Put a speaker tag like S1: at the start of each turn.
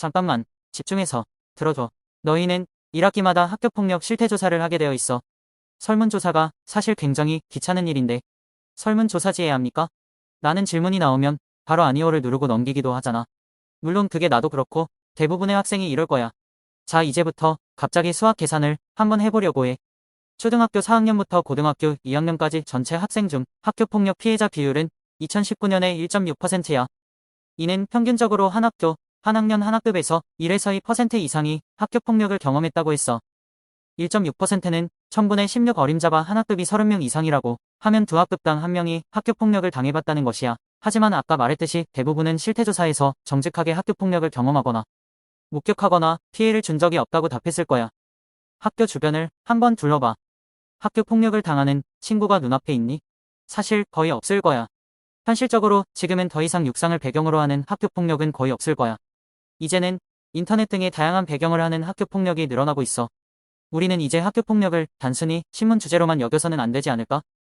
S1: 잠깐만, 집중해서 들어줘. 너희는 1학기마다 학교폭력 실태조사를 하게 되어 있어. 설문조사가 사실 굉장히 귀찮은 일인데 설문조사지 해야 합니까? 나는 질문이 나오면 바로 아니오를 누르고 넘기기도 하잖아. 물론 그게 나도 그렇고 대부분의 학생이 이럴 거야. 자, 이제부터 갑자기 수학 계산을 한번 해보려고 해. 초등학교 4학년부터 고등학교 2학년까지 전체 학생 중 학교폭력 피해자 비율은 2019년에 1.6%야. 이는 평균적으로 한 학교, 한 학년 한 학급에서 1에서 2% 이상이 학교폭력을 경험했다고 했어. 1.6%는 1000분의 16 어림잡아 한 학급이 30명 이상이라고 하면 두 학급당 한 명이 학교폭력을 당해봤다는 것이야. 하지만 아까 말했듯이 대부분은 실태조사에서 정직하게 학교폭력을 경험하거나 목격하거나 피해를 준 적이 없다고 답했을 거야. 학교 주변을 한번 둘러봐. 학교 폭력을 당하는 친구가 눈앞에 있니? 사실 거의 없을 거야. 현실적으로 지금은 더 이상 육상을 배경으로 하는 학교 폭력은 거의 없을 거야. 이제는 인터넷 등의 다양한 배경을 하는 학교 폭력이 늘어나고 있어. 우리는 이제 학교 폭력을 단순히 신문 주제로만 여겨서는 안 되지 않을까?